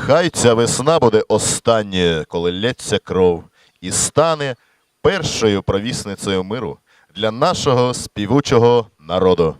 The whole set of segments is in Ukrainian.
Хай ця весна буде останньою, коли лється кров, і стане першою провісницею миру для нашого співучого народу.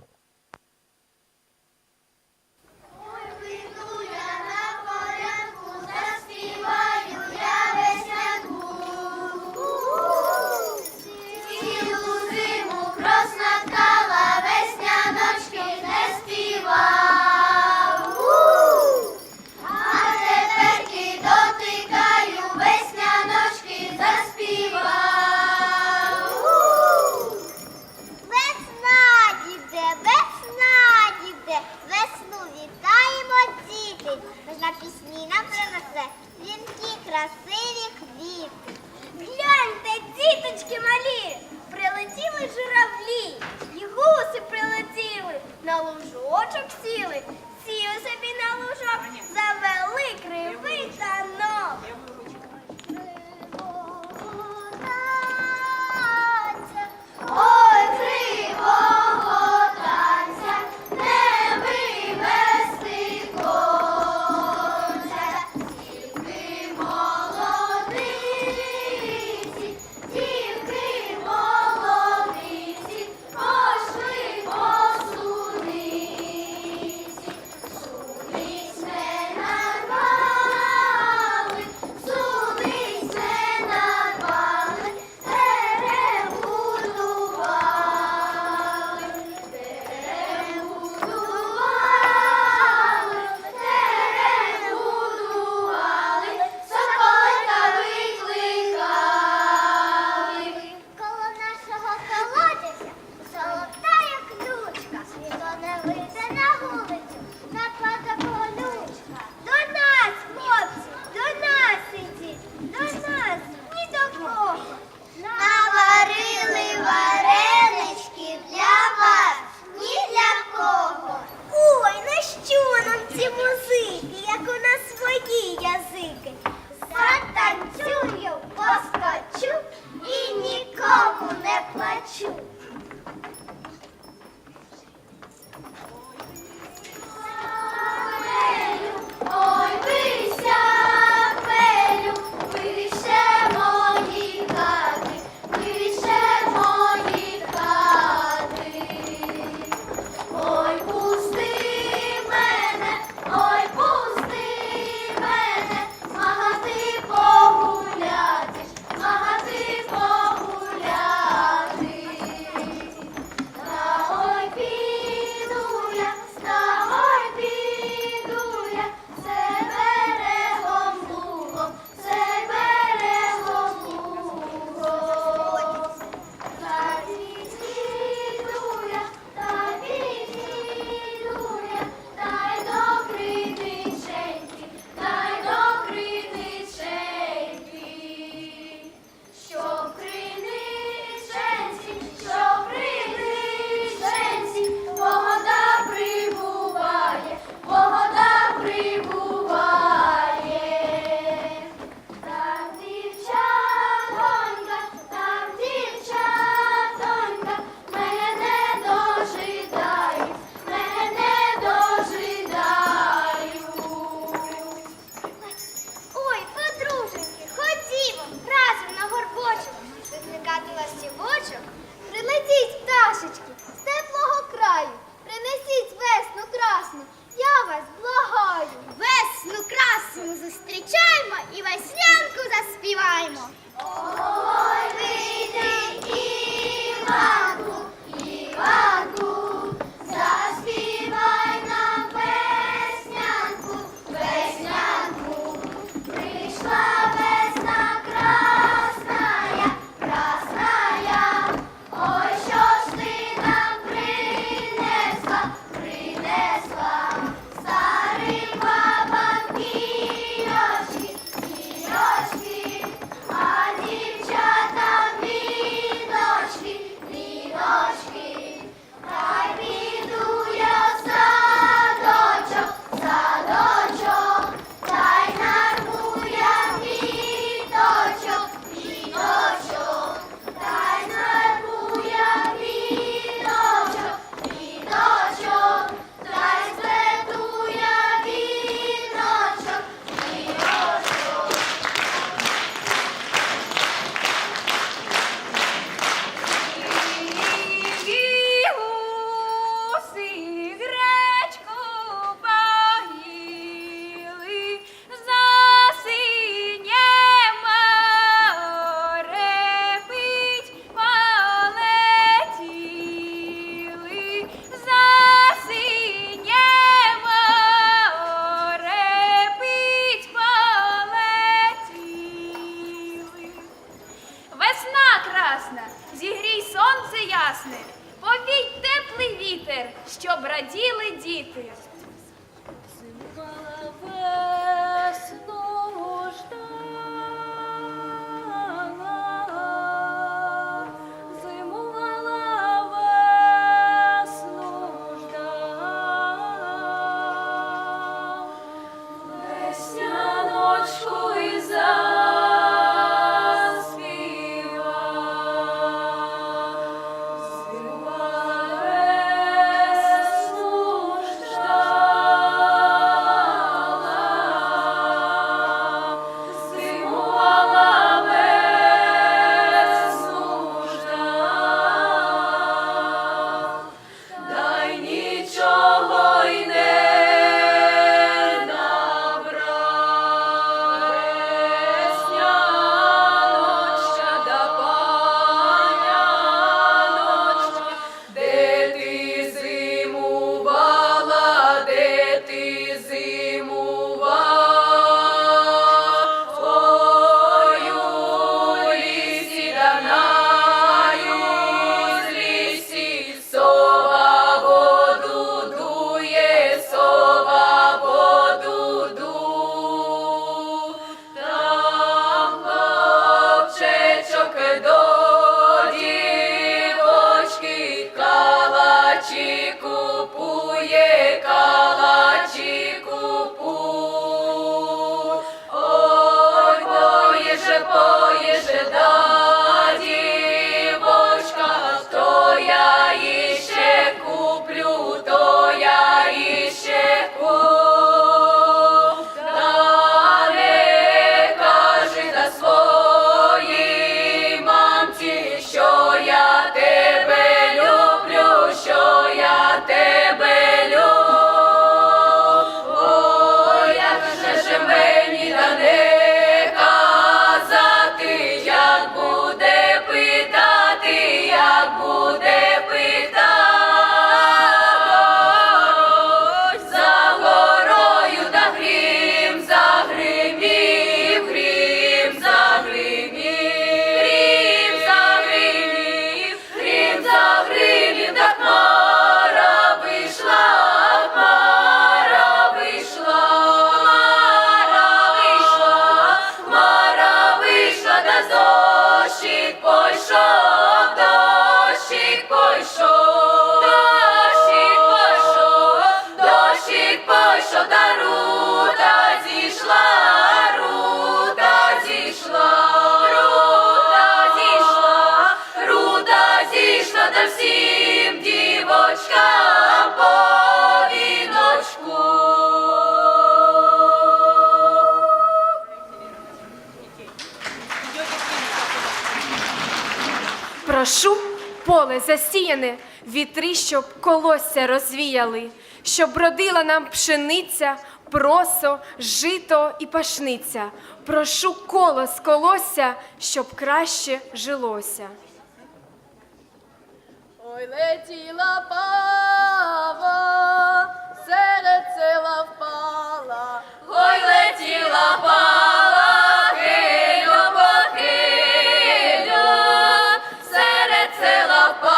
прошу поле засіяне, вітри, щоб колосся розвіяли, щоб родила нам пшениця, просо, жито і пашниця. Прошу колос колосся, щоб краще жилося. Ой, летіла пара. весела пара.